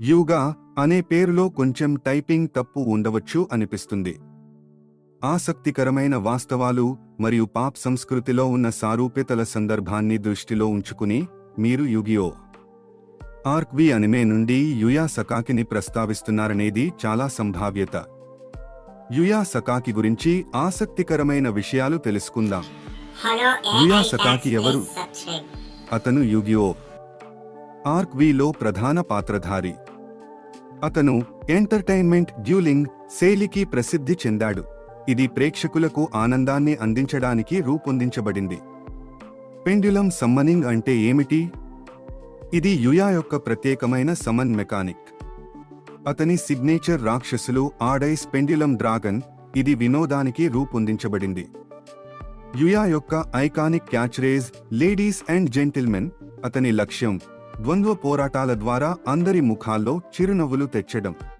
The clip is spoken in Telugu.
యూగా అనే పేరులో కొంచెం టైపింగ్ తప్పు ఉండవచ్చు అనిపిస్తుంది. ఆసక్తికరమైన వాస్తవాలు మరియు పాప్ సంస్కృతిలో ఉన్న సారూప్యతల సందర్భాన్ని దృష్టిలో ఉంచుకుని మీరు యుగియో ఆర్క్వి అనిమే నుండి యుయా సకాకిని ప్రస్తావిస్తున్నారనేది చాలా సంభావ్యత. యుయా సకాకి గురించి ఆసక్తికరమైన విషయాలు తెలుసుకుందాం. యుయా సకాకి ఎవరు? అతను యుగియో ఆర్క్ వీలో ప్రధాన పాత్రధారి. అతను ఎంటర్టైన్మెంట్ డ్యూలింగ్ శైలికి ప్రసిద్ధి చెందాడు. ఇది ప్రేక్షకులకు ఆనందాన్ని అందించడానికి రూపొందించబడింది. పెండ్యులం సమ్మనింగ్ అంటే ఏమిటి? ఇది యుయా యొక్క ప్రత్యేకమైన సమన్ మెకానిక్. అతని సిగ్నేచర్ రాక్షసులు ఆడైస్ పెండ్యులం డ్రాగన్ ఇది వినోదానికి రూపొందించబడింది. యుయా యొక్క iconic catchphrase ladies and gentlemen అతని లక్ష్యం ద్వంద్వ పోరాటాల ద్వారా అందరి ముఖాల్లో చిరునవ్వులు తెచ్చడం.